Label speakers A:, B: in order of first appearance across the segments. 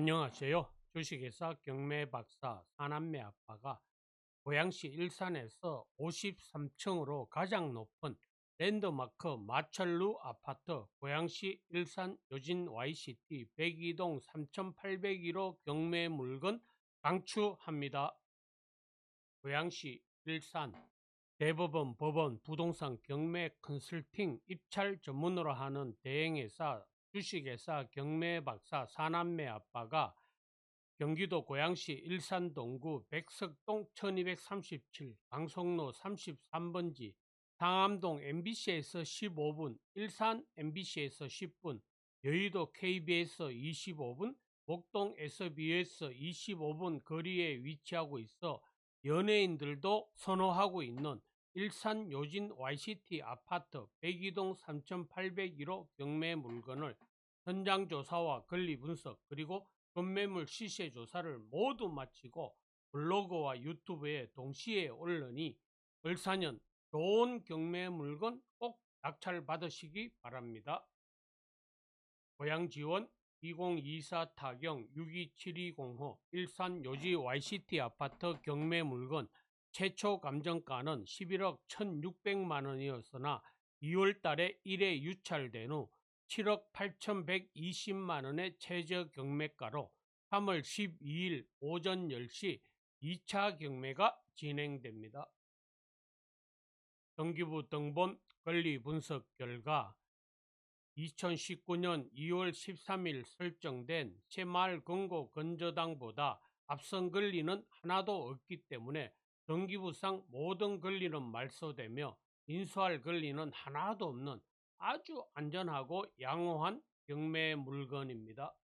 A: 안녕하세요. 주식회사 경매 박사 사남매 아빠가 고양시 일산에서 53층으로 가장 높은 랜드마크 마철루 아파트 고양시 일산 요진 YCT 102동 3801호 경매 물건 강추합니다. 고양시 일산 대법원 법원 부동산 경매 컨설팅 입찰 전문으로 하는 대행회사 주식회사 경매 박사 사남매 아빠가 경기도 고양시 일산 동구 백석동 1237 강성로 33번지 상암동 MBC에서 15분 일산 MBC에서 10분 여의도 KBS 25분 목동 SBS 25분 거리에 위치하고 있어 연예인들도 선호하고 있는 일산 요진 YCT 아파트 102동 3801호 경매 물건을 현장 조사와 권리 분석 그리고 건매물 시세 조사를 모두 마치고 블로그와 유튜브에 동시에 올르니 을사년 좋은 경매 물건 꼭 낙찰 받으시기 바랍니다. 고향 지원 2024 타경 62720호 일산 요지 YCT 아파트 경매 물건 최초 감정가는 11억 1600만 원이었으나 2월 달에 1회 유찰된 후 7억 8120만 원의 최저 경매가로 3월 12일 오전 10시 2차 경매가 진행됩니다. 정기부 등본 권리 분석 결과 2019년 2월 13일 설정된 새마을 권고 건저당보다 앞선 권리는 하나도 없기 때문에 등기부상 모든 권리는 말소되며 인수할 권리는 하나도 없는 아주 안전하고 양호한 경매 물건입니다.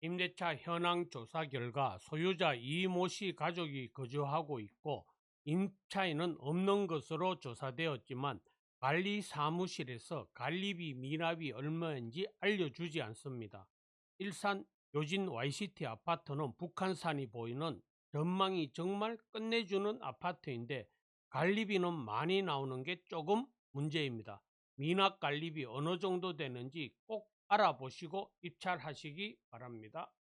A: 임대차 현황 조사 결과 소유자 이모 씨 가족이 거주하고 있고 임차인은 없는 것으로 조사되었지만 관리 사무실에서 관리비 미납이 얼마인지 알려주지 않습니다. 일산 요진 YCT 아파트는 북한산이 보이는 전망이 정말 끝내주는 아파트인데 관리비는 많이 나오는 게 조금 문제입니다. 미납 관리비 어느 정도 되는지 꼭 알아보시고 입찰하시기 바랍니다.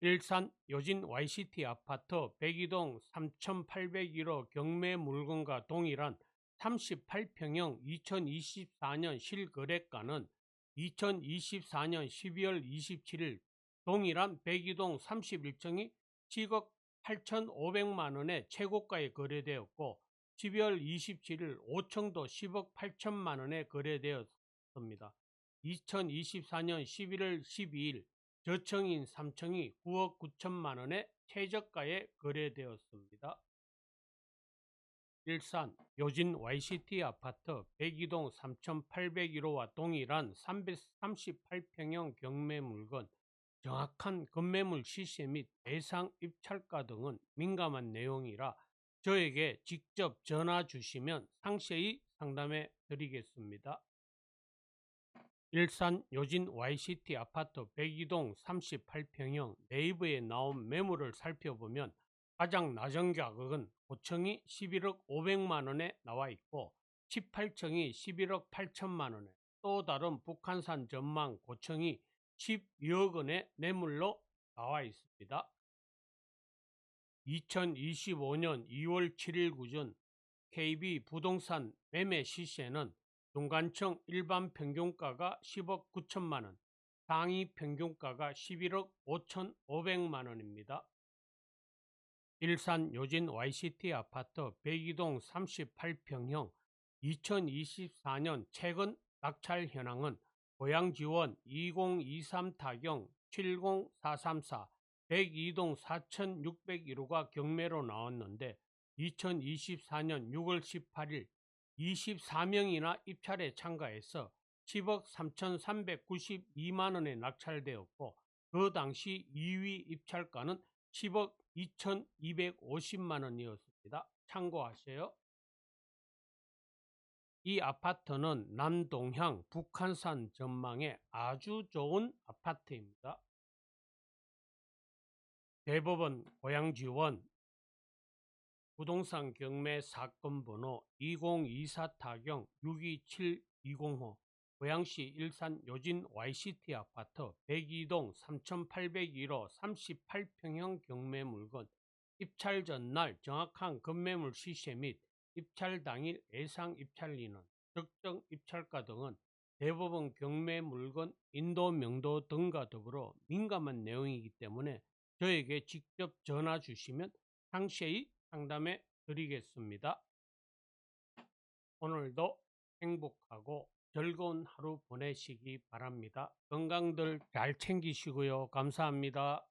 A: 일산 요진 YCT 아파트 102동 3801호 경매 물건과 동일한 38평형 2024년 실거래가는 2024년 12월 27일 동일한 102동 31층이 10억 8,500만 원의 최고가에 거래되었고 12월 27일 5층도 10억 8천만 원에 거래되었습니다. 2024년 11월 12일 저층인 3층이 9억 9천만 원의 최저가에 거래되었습니다. 일산 요진 YCT 아파트 102동 3801호와 동일한 338평형 경매 물건 정확한 건매물 시세 및 대상 입찰가 등은 민감한 내용이라 저에게 직접 전화 주시면 상세히 상담해 드리겠습니다. 일산 요진 YCT 아파트 102동 38평형 네이버에 나온 매물을 살펴보면 가장 낮은 가격은 5층이 11억 500만원에 나와 있고 18층이 11억 8천만원에 또 다른 북한산 전망 고층이 12억 원의 매물로 나와 있습니다. 2025년 2월 7일 구전 KB 부동산 매매 시세는 중간층 일반 평균가가 10억 9천만 원, 상위 평균가가 11억 5천5백만원입니다. 일산 요진 YCT 아파트 102동 38평형 2024년 최근 낙찰 현황은 고향지원 2023 타경 70434 102동 4601호가 경매로 나왔는데 2024년 6월 18일 24명이나 입찰에 참가해서 10억 3,392만원에 낙찰되었고 그 당시 2위 입찰가는 10억 2,250만원이었습니다. 참고하세요. 이 아파트는 남동향 북한산 전망에 아주 좋은 아파트입니다. 대법원 고양지원 부동산 경매 사건 번호 2024 타경 627205 고양시 일산 요진 YCT 아파트 102동 3801호 38평형 경매 물건 입찰 전날 정확한 급매물 시세 및 입찰 당일 예상 입찰 인원, 적정 입찰가 등은 대법원 경매 물건 인도 명도 등과 더불어 민감한 내용이기 때문에 저에게 직접 전화 주시면 상세히 상담해 드리겠습니다. 오늘도 행복하고 즐거운 하루 보내시기 바랍니다. 건강들 잘 챙기시고요. 감사합니다.